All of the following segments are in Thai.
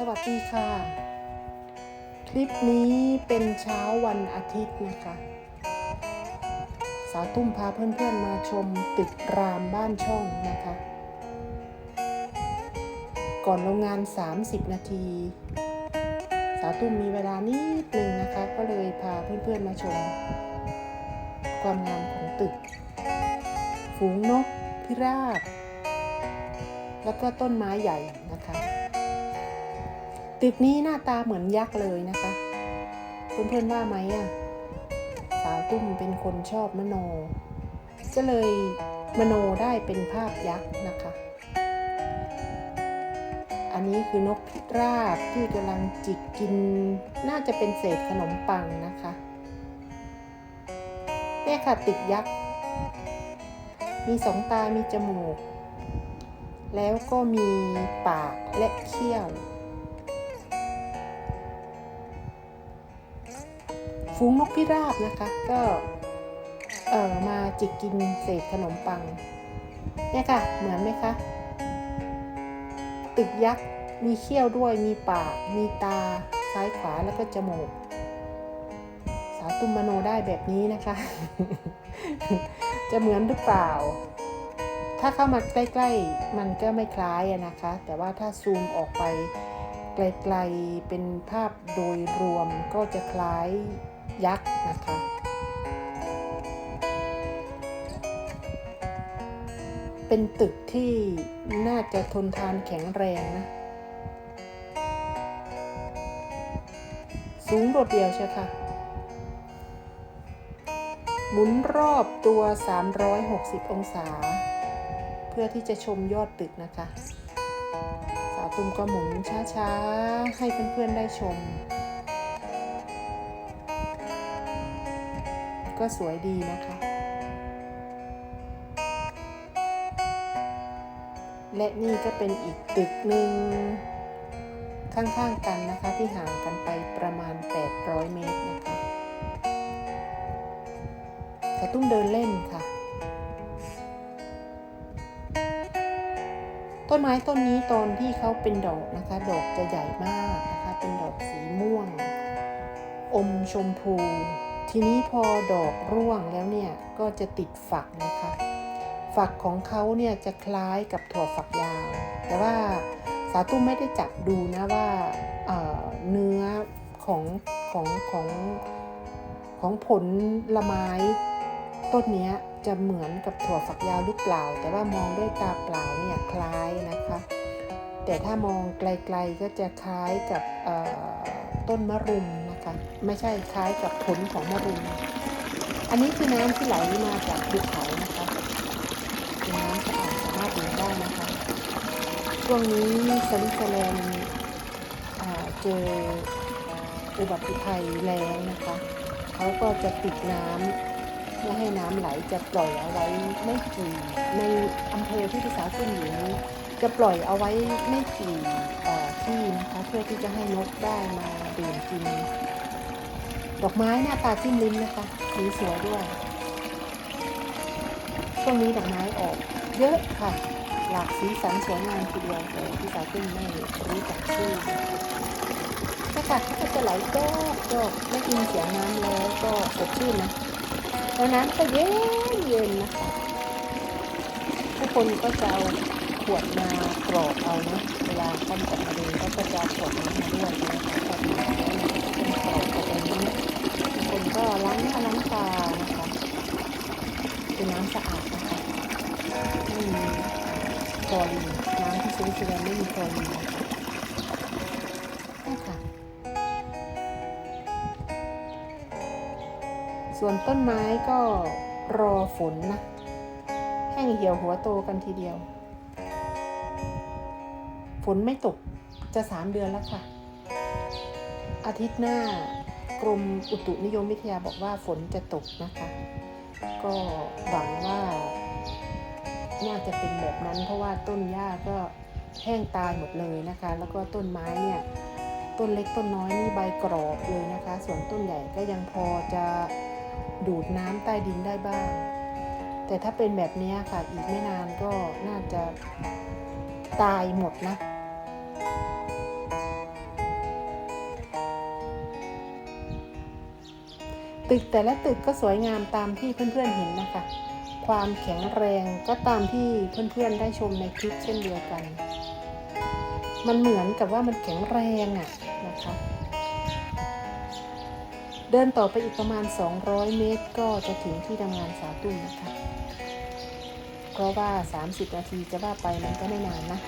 สวัสดีค่ะ คลิปนี้เป็นเช้าวันอาทิตย์นะคะ สาวตุ้มพาเพื่อนๆมาชมตึกรามบ้านช่องนะคะ ก่อนโรงงาน 30 นาที สาวตุ้มมีเวลานิดนึงนะคะ ก็เลยพาเพื่อนๆมาชม ความงามของตึก ฝูงนกพิราบ แล้วก็ต้นไม้ใหญ่นะคะ ตึกนี้หน้าตาเหมือนยักษ์เลยนะคะ เพื่อนๆว่าไหมอะ สาวตุ้มเป็นคนชอบมโน ก็เลยมโนได้เป็นภาพยักษ์นะคะ อันนี้คือนกพิราบที่กำลังจิกกิน น่าจะเป็นเศษขนมปังนะคะเนี่ยค่ะตึกยักษ์ มีสองตา มีจมูก แล้วก็มีปากและเขี้ยว ฝูงนกพิราบนะคะ ก็เออมาจิกกินเศษขนมปัง เนี่ยค่ะ เหมือนไหมคะ ตึกยักษ์มีเขี้ยวด้วยมีปาก มีตาซ้ายขวาแล้วก็จมูก สาวตุมมโนได้แบบนี้นะคะ จะเหมือนหรือเปล่า ถ้าเข้ามาใกล้ๆ มันก็ไม่คล้ายนะคะ แต่ว่าถ้าซูมออกไปไกลๆเป็นภาพโดยรวมก็จะคล้าย ยักษ์นะคะ เป็นตึกที่น่าจะทนทานแข็งแรงนะ สูงโดดเดี่ยวใช่ค่ะ หมุนรอบตัว 360 องศา เพื่อที่จะชมยอดตึกนะคะ สาวตุ้มก็หมุนช้าๆ ให้เพื่อนๆได้ชม ก็สวยดีนะคะ และนี่ก็เป็นอีกตึกหนึ่งข้างๆกันนะคะที่ห่างกันไปประมาณ 800 เมตรนะคะแต่ตุ้มเดินเล่นค่ะ ต้นไม้ต้นนี้ตอนที่เขาเป็นดอกนะคะ ดอกจะใหญ่มากนะคะ เป็นดอกสีม่วง อมชมพู ทีนี้พอดอกร่วงแล้วเนี่ยก็จะติดฝักนะคะ ฝักของเขาเนี่ยจะคล้ายกับถั่วฝักยาว แต่ว่าสาตุ้มไม่ได้จับดูนะว่าเเนื้อของของของของผลละไม้ต้นนี้จะเหมือนกับถั่วฝักยาวหรือเปล่า แต่ว่ามองด้วยตาเปล่าเนี่ยคล้ายนะคะ แต่ถ้ามองไกลๆก็จะคล้ายกับต้นมะรุม ไม่ใช่คล้ายกับผลของมะรุมอันนี้คือน้ำที่ไหลมาจากภูเขานะคะเป็นน้ำสะอาดสามารถดื่มได้นะคะช่วงนี้สวิตเซอร์แลนด์เจออุบัติภัยแรงนะคะเขาก็จะปิดน้ำไม่ให้น้ำไหลจะปล่อยเอาไว้ไม่กี่ในอำเภอที่พี่สาขึ้นอยู่นี้จะปล่อยเอาไว้ไม่กี่ที่นะคะเพื่อที่จะให้นกได้มาดื่มกิน ดอกไม้หน้าตาจิ้มลิ้มนะคะสีสวยด้วย ช่วงนี้ดอกไม้ออก เยอะค่ะ หลากสีสันสวยงามทีเดียวแต่พี่สาวตุ้มไม่รู้จักชื่อนะคะค่ะก็จะไหลโจ๊กโจ๊กได้ยินเสียงน้ำแล้วก็สดชื่นนะแล้วน้ำก็เย็นเย็นนะคะทุกคนก็จะเอาขวดมากรอกเอานะเวลาท่านจะมาเดินก็จะเอาขวดน้ำมาด้วยนะคะขวดน้ำแล้วเนี่ยก็จะเป็นกรอกเอาตรงนี้ทุกคนก็ล้างหน้าล้างตานะคะเป็นน้ำสะอาดนะคะ ไม่มี คลอรีนน้ำที่สวิตเซอร์แลนด์ไม่มีคลอรีนค่ะส่วนต้นไม้ก็รอฝนนะ แห้งเหี่ยวหัวโตกันทีเดียว ฝนไม่ตกจะสามเดือนแล้วค่ะ อาทิตย์หน้ากรมอุตุนิยมวิทยาบอกว่าฝนจะตกนะคะ ก็หวังว่า น่าจะเป็นแบบนั้น เพราะว่าต้นหญ้าก็แห้งตายหมดเลยนะคะ แล้วก็ต้นไม้เนี่ยต้นเล็กต้นน้อยนี่ใบกรอบเลยนะคะ ส่วนต้นใหญ่ก็ยังพอจะดูดน้ำใต้ดินได้บ้าง แต่ถ้าเป็นแบบนี้ค่ะอีกไม่นานก็น่าจะตายหมดนะตึกแต่ละตึกก็สวยงามตามที่เพื่อนๆเห็นนะคะ ความแข็งแรงก็ตามที่เพื่อนๆได้ชมในคลิปเช่นเดียวกัน มันเหมือนกับว่ามันแข็งแรงอะนะคะ เดินต่อไปอีกประมาณ 200 เมตรก็จะถึงที่ทำงานสาวตุ้มนะคะ เพราะว่า 30 นาทีจะว่าไปมันก็ไม่นานนะ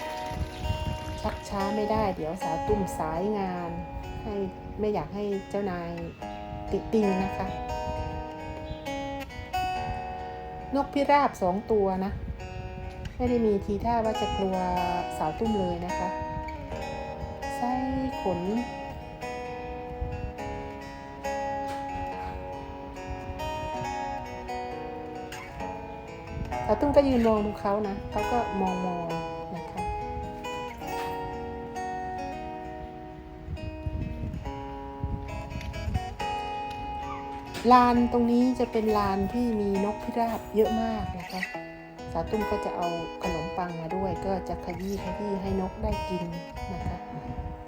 ชักช้าไม่ได้เดี๋ยวสาวตุ้มสายงาน ให้ไม่อยากให้เจ้านายติดติงนะคะ นกพิราบสองตัวนะ ไม่ได้มีทีท่าว่าจะกลัวสาวตุ้มเลยนะคะ ไส้ขน สาวตุ้มก็ยืนมองดูเขานะ เขาก็มองมอง ลานตรงนี้จะเป็นลานที่มีนกพิราบเยอะมากนะคะ สาวตุ้มก็จะเอาขนมปังมาด้วย ก็จะขยี้ขยี้ให้นกได้กินนะคะ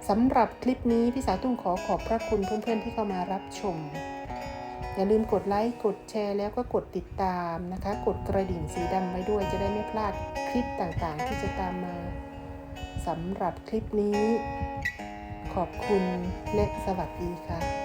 สำหรับคลิปนี้พี่สาวตุ้มขอขอบพระคุณเพื่อนๆที่เข้ามารับชม อย่าลืมกดไลค์กดแชร์แล้วก็กดติดตามนะคะ กดกระดิ่งสีดำไว้ด้วยจะได้ไม่พลาดคลิปต่างๆ ที่จะตามมาสำหรับคลิปนี้ ขอบคุณและสวัสดีค่ะ